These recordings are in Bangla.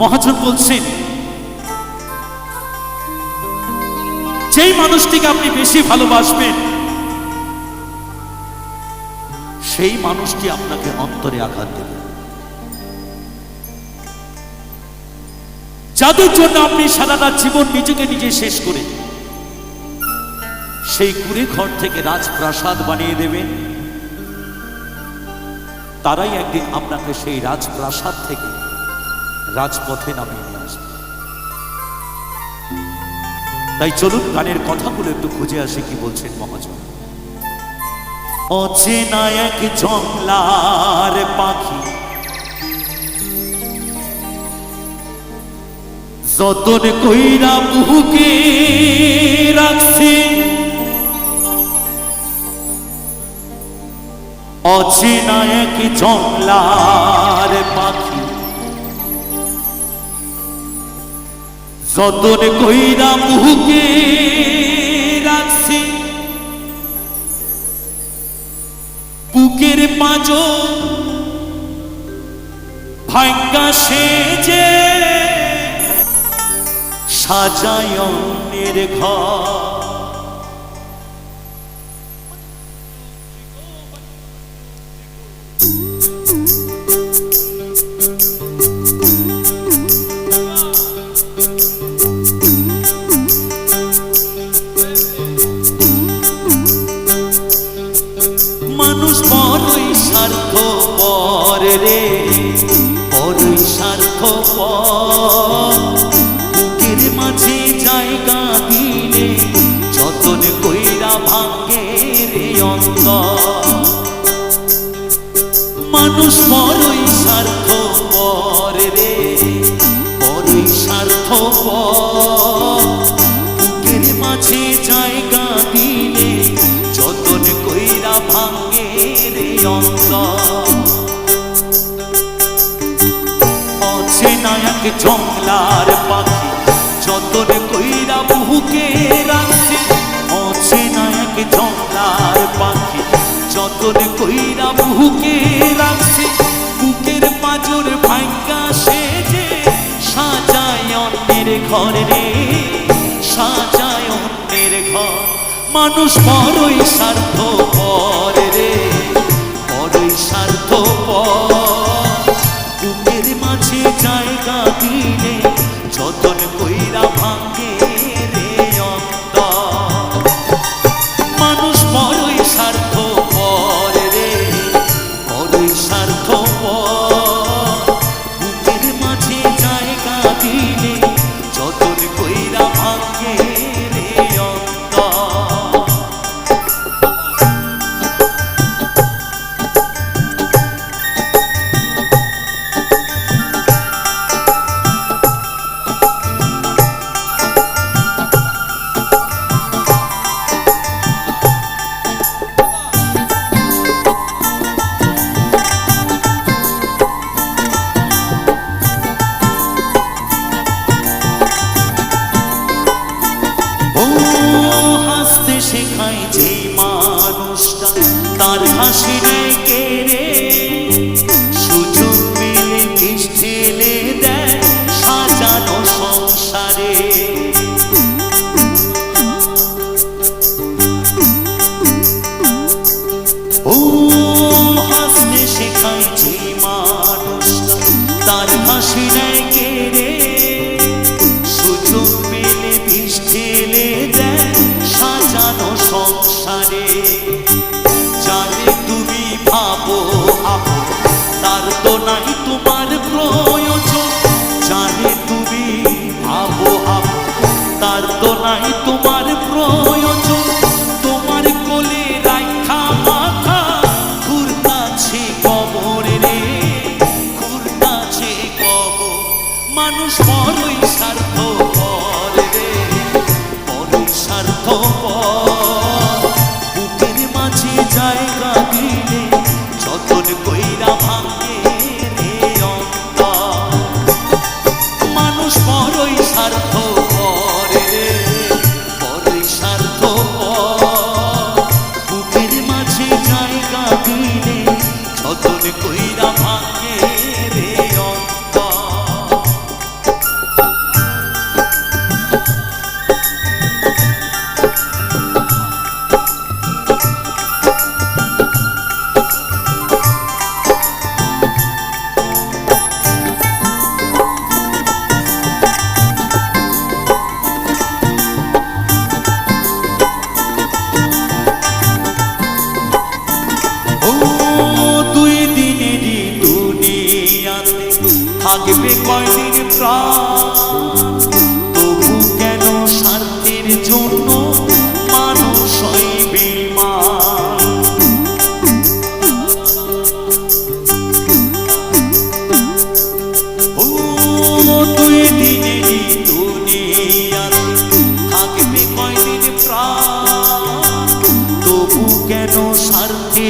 মহাজন বলছেন, যেই মানুষটিকে আপনি বেশি ভালোবাসবেন, সেই মানুষটি আপনাকে অন্তরে আঘাত দেবে। যাদের জন্য আপনি সারাটা জীবন নিজেকে নিজে শেষ করে সেই কুড়ে ঘর থেকে রাজপ্রাসাদ বানিয়ে দেবেন, তারাই একদিন আপনাকে সেই রাজপ্রাসাদ থেকে রাজপথে নামিয়ে নিয়ে আসবে। তাই চলুন গানের কথাগুলো একটু খুঁজে আসে কি বলছেন মহাজন। অচেনা এক জংলার পাখি, যতন কইরা বুকে রাখছে। অচেনা এক জংলার যতন কইরা মুহুকে রাখছি বুকের পাঁচ ভাঙ্গা সেজে সাজায় অন্যের ঘর। রে বড়ই মাঝে জায়গা দিলে যতন কইরা ভাগ্যের অন্ত মানুষ বড়ই অচেনা এক জংলার পাখি কইরা বুকে রাখছে এক পাখি। কইরা বুকে রাখছে, বুকের পাজর ভাঙ্গা সেজে সাজায় অন্যের ঘর রে। সাজায় অন্যের ঘর। মানুষ বড়ই স্বার্থ পর হাসি মানুষ বড়ই স্বার্থ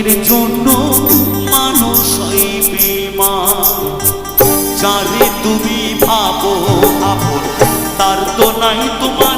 যাদের জন্য মানুষ মা যারে তুমি ভাবো আপন তার তো নাই তোমার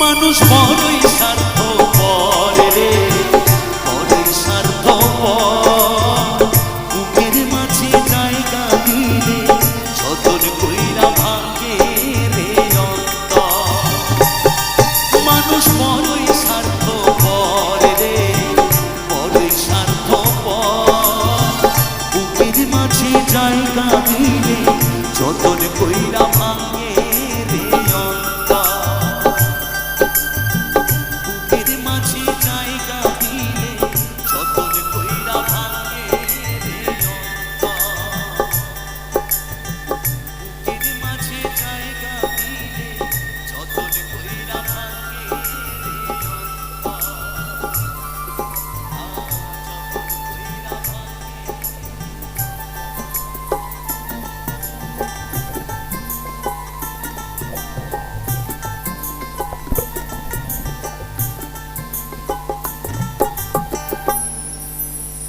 মানুষ বড়ই স্বার্থ পরে রে বড়ই স্বার্থ পুকের মাঝে জায়গা দিলে সদর কইরা ভাঙে রে অন্ত মানুষ বড়ই স্বার্থ পরে রে বড়ই স্বার্থ পুকের মাঝে জায়গা দিলে সদর কইরা